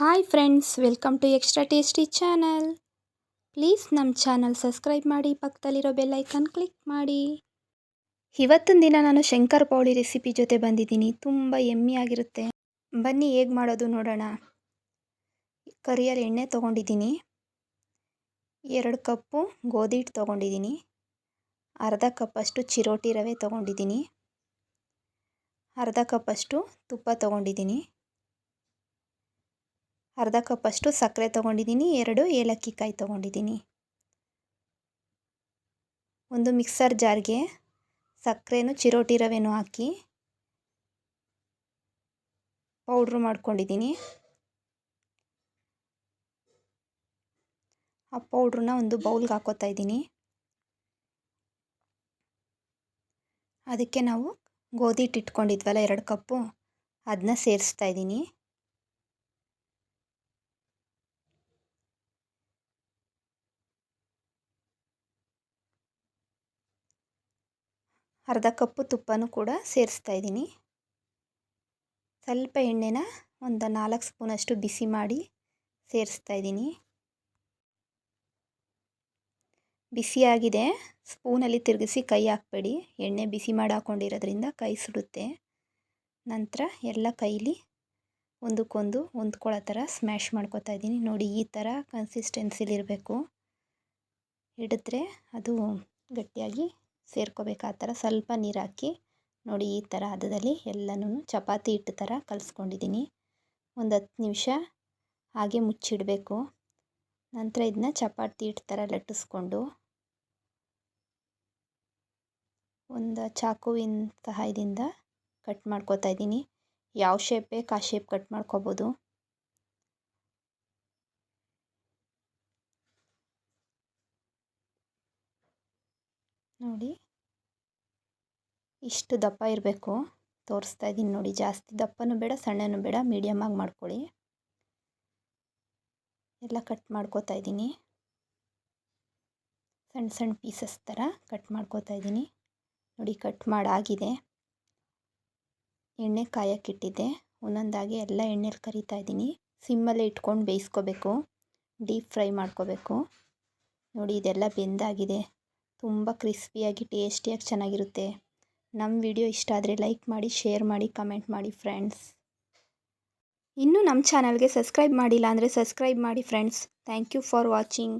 Hi friends, welcome to extra tasty channel. Please ನಮ್ಮ channel subscribe ಮಾಡಿ, ಪಕ್ಕದಲ್ಲಿರೋ bell icon click ಮಾಡಿ. ಇವತ್ತಿನ ದಿನ ನಾನು ಶಂಕರ್ ಪೌಳಿ ರೆಸಿಪಿ ಜೊತೆ ಬಂದಿದ್ದೀನಿ. ತುಂಬ ಆಗಿರುತ್ತೆ. ಬನ್ನಿ, ಹೇಗೆ ಮಾಡೋದು ನೋಡೋಣ. ಕರಿಯಲ್ಲಿ ಎಣ್ಣೆ ತೊಗೊಂಡಿದ್ದೀನಿ. ಎರಡು ಕಪ್ಪು ಗೋಧಿ ಹಿಟ್ಟು ತೊಗೊಂಡಿದ್ದೀನಿ. ಅರ್ಧ ಕಪ್ಪಷ್ಟು ಚಿರೋಟಿ ರವೆ ತೊಗೊಂಡಿದ್ದೀನಿ. ಅರ್ಧ ಕಪ್ಪಷ್ಟು ತುಪ್ಪ ತೊಗೊಂಡಿದ್ದೀನಿ. ಅರ್ಧ ಕಪ್ಪಷ್ಟು ಸಕ್ಕರೆ ತೊಗೊಂಡಿದ್ದೀನಿ, ಎರಡು ಏಲಕ್ಕಿ ಕಾಯಿ ತೊಗೊಂಡಿದ್ದೀನಿ. ಒಂದು ಮಿಕ್ಸರ್ ಜಾರ್ಗೆ ಸಕ್ಕರೆನೂ ಚಿರೋಟಿ ರವೆನೂ ಹಾಕಿ ಪೌಡ್ರ್ ಮಾಡ್ಕೊಂಡಿದ್ದೀನಿ. ಆ ಪೌಡ್ರನ್ನ ಒಂದು ಬೌಲ್ಗೆ ಹಾಕೋತಾ ಇದ್ದೀನಿ. ಅದಕ್ಕೆ ನಾವು ಗೋಧಿ ಹಿಟ್ಟು ಇಟ್ಕೊಂಡಿದ್ವಲ್ಲ, ಎರಡು ಕಪ್ಪು ಅದನ್ನ ಸೇರಿಸ್ತಾ ಇದ್ದೀನಿ. ಅರ್ಧ ಕಪ್ಪು ತುಪ್ಪನೂ ಕೂಡ ಸೇರಿಸ್ತಾ ಇದ್ದೀನಿ. ಸ್ವಲ್ಪ ಎಣ್ಣೆನ ಒಂದು ನಾಲ್ಕು ಸ್ಪೂನಷ್ಟು ಬಿಸಿ ಮಾಡಿ ಸೇರಿಸ್ತಾ ಇದ್ದೀನಿ. ಬಿಸಿಯಾಗಿದೆ ಸ್ಪೂನಲ್ಲಿ ತಿರುಗಿಸಿ ಕೈ ಹಾಕಬೇಡಿ. ಎಣ್ಣೆ ಬಿಸಿ ಮಾಡಿ ಹಾಕ್ಕೊಂಡಿರೋದ್ರಿಂದ ಕೈ ಸುಡುತ್ತೆ. ನಂತರ ಎಲ್ಲ ಕೈಲಿ ಒಂದಕ್ಕೊಂದು ಹೊಂದ್ಕೊಳ್ಳೋ ಥರ ಸ್ಮ್ಯಾಶ್ ಮಾಡ್ಕೊತಾ ಇದ್ದೀನಿ. ನೋಡಿ, ಈ ಥರ ಕನ್ಸಿಸ್ಟೆನ್ಸಿಲಿರಬೇಕು ಹಿಡಿದ್ರೆ ಅದು ಗಟ್ಟಿಯಾಗಿ ಸೇರ್ಕೋಬೇಕು ಆ ಥರ ಸ್ವಲ್ಪ ನೀರು ಹಾಕಿ ನೋಡಿ ಈ ಥರ ಹದದಲ್ಲಿ ಎಲ್ಲನೂ ಚಪಾತಿ ಹಿಟ್ಟು ಥರ ಕಲಿಸ್ಕೊಂಡಿದ್ದೀನಿ. ಒಂದು ಹತ್ತು ನಿಮಿಷ ಹಾಗೆ ಮುಚ್ಚಿಡಬೇಕು. ನಂತರ ಇದನ್ನ ಚಪಾತಿ ಹಿಟ್ಟು ಥರ ಲಟ್ಟಿಸ್ಕೊಂಡು ಒಂದು ಚಾಕುವಿನ ಸಹಾಯದಿಂದ ಕಟ್ ಮಾಡ್ಕೋತಾ ಇದ್ದೀನಿ. ಯಾವ ಶೇಪ್ ಬೇಕು ಆ ಶೇಪ್ ಕಟ್ ಮಾಡ್ಕೋಬೋದು. ನೋಡಿ. ಇಷ್ಟು ದಪ್ಪ ಇರಬೇಕು. ತೋರಿಸ್ತಾ ಇದ್ದೀನಿ ನೋಡಿ, ಜಾಸ್ತಿ ದಪ್ಪನೂ ಬೇಡ, ಸಣ್ಣನೂ ಬೇಡ ಮೀಡಿಯಮಾಗಿ ಮಾಡ್ಕೊಳ್ಳಿ. ಎಲ್ಲ ಕಟ್ ಮಾಡ್ಕೋತಾ ಇದ್ದೀನಿ. ಸಣ್ಣ ಸಣ್ಣ ಪೀಸಸ್ ಥರ ಕಟ್ ಮಾಡ್ಕೋತಾ ಇದ್ದೀನಿ. ನೋಡಿ ಕಟ್ ಮಾಡಾಗಿದೆ. ಎಣ್ಣೆ ಕಾಯಕ್ಕಿಟ್ಟಿದ್ದೆ. ಒಂದೊಂದಾಗಿ ಎಲ್ಲ ಎಣ್ಣೆಲಿ ಕರಿತಾ ಇದ್ದೀನಿ. ಸಿಮ್ಮಲ್ಲೇ ಇಟ್ಕೊಂಡು ಬೇಯಿಸ್ಕೋಬೇಕು. ಡೀಪ್ ಫ್ರೈ ಮಾಡ್ಕೋಬೇಕು. ನೋಡಿ, ಇದೆಲ್ಲ ಬೆಂದಾಗಿದೆ. ತುಂಬ ಕ್ರಿಸ್ಪಿಯಾಗಿ, ಟೇಸ್ಟಿಯಾಗಿ ಚೆನ್ನಾಗಿರುತ್ತೆ. ನಮ್ಮ ವಿಡಿಯೋ ಇಷ್ಟ ಆದರೆ ಲೈಕ್ ಮಾಡಿ, ಶೇರ್ ಮಾಡಿ, ಕಮೆಂಟ್ ಮಾಡಿ ಫ್ರೆಂಡ್ಸ್. ಇನ್ನೂ ನಮ್ಮ ಚಾನಲ್ಗೆ ಸಬ್ಸ್ಕ್ರೈಬ್ ಮಾಡಿಲ್ಲ ಅಂದರೆ ಸಬ್ಸ್ಕ್ರೈಬ್ ಮಾಡಿ friends. Thank you for watching.